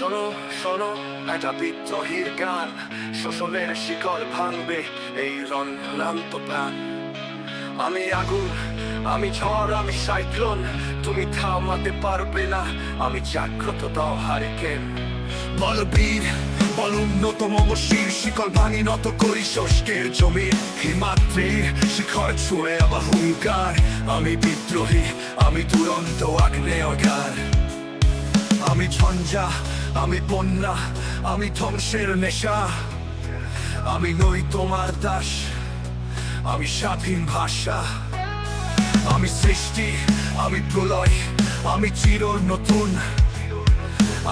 শোনো শোনো, একটা বিদ্রোহীর গান শোষণের শিকল ভাঙবে এই রণ ক্লান্ত প্রাণ। আমি আগুন, আমি ঝড়, আমি সাইক্লোন। তুমি থামাতে পারবে না, আমি জাগ্রত দাও হারিকেন। বল বীর, বল উন্নতম শির শিকল ভাঙি নত করি শস্কের জমির। হিমাদ্রি শিখর ছুঁয়ে আবার হুঙ্কার। আমি বিদ্রোহী, আমি দুরন্ত আগ্নেয়গার। আমি ঝঞ্ঝা আমি বন্যা, আমি ধ্বংসের নেশা। আমি নই তোমার দাস, আমি স্বাধীন ভাষা। আমি সৃষ্টি, আমি প্রলয়, আমি চির নতুন।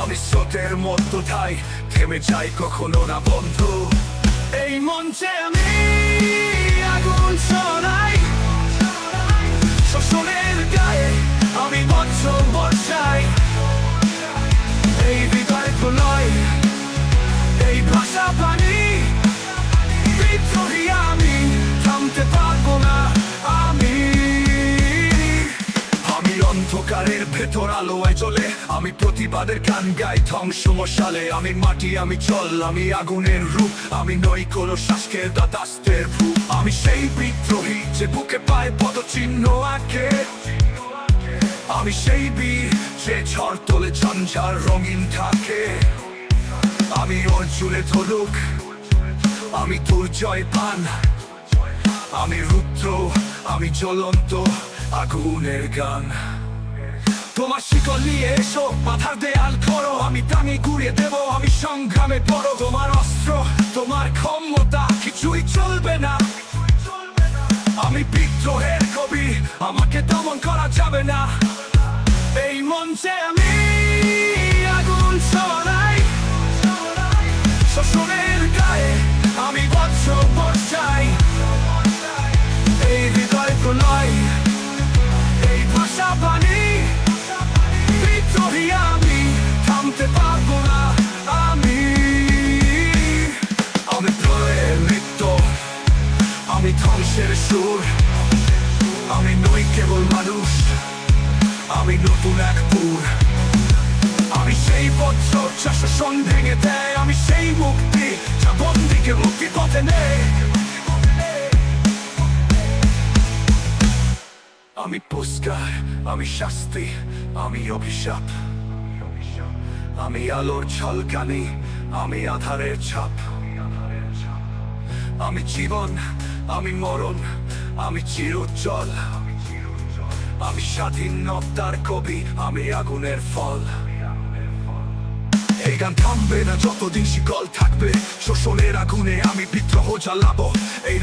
আমি স্রোতের মধ্য ঠাই থেমে যাই কখনো না বন্ধু। এই মঞ্চে আমি ভেতর আলোয় চলে। আমি প্রতিবাদের গান গাই ধ্বংস মশালে। আমি মাটি, আমি জল, আমি আগুনের রূপ। আমি নই কোনো শাসকের দাতাস্তের ভূপ আমি সেই বিদ্রোহী যে বুকে পায় পদচিহ্ন আঁকে। আমি সেই বীর যে ঝড় তোলে ঝঞ্ঝার রঙিন থাকে আমি ওর চুলে ধরুক, আমি দুর্জয় পান। আমি রুদ্র, আমি জ্বলন্ত আগুনের গান। তোমার শিকল নিয়ে এসো, মাথার দেয়াল করো আমি টাঙে ঘুরিয়ে দেব, আমি সংগ্রামে পড়ো। তোমার অস্ত্র, তোমার ক্ষমতা, কিছুই চলবে না। আমি বিদ্রোহের কবি, আমাকে দমন করা যাবে না। এই মঞ্চে আমি আগুন ছড়াই শোষণের আমি নতুন এক পুর আমি সেই বছর যা শোষণ ভেঙে দেয়, আমি সেই মুক্তি যা বন্দিকে মুক্তি পথে নেই আমি পুরস্কার, আমি শাস্তি, আমি অভিশাপ। আমি আলোর ঝলকানি আমি আধারের ছাপ। আমি জীবন, আমি মরণ, আমি চিরোজ্জ্বল। আমি স্বাধীনতার কবি, আমি আগুনের ফল। এই গান থামবে না যতদিন শিকল থাকবে, শোষণের আগুনে আমি বিদ্রোহ জ্বালাবো। এই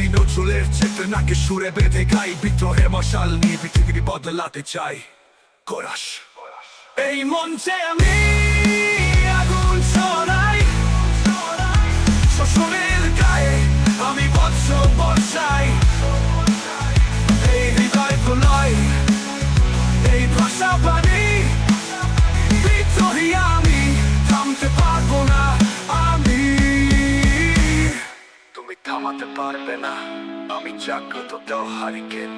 চেতনাকে সুরে বেঁধে গাই বিদ্রোহের মশাল নিয়ে পৃথিবী বদলাতে চাই। কোরাস। এই মঞ্চে আমি আগুন ছড়াই শোষণের গায়ে আমি বৎস বর্ষাই। থামাতে পারবে না আমি জাগ্রত দাও হারিকেন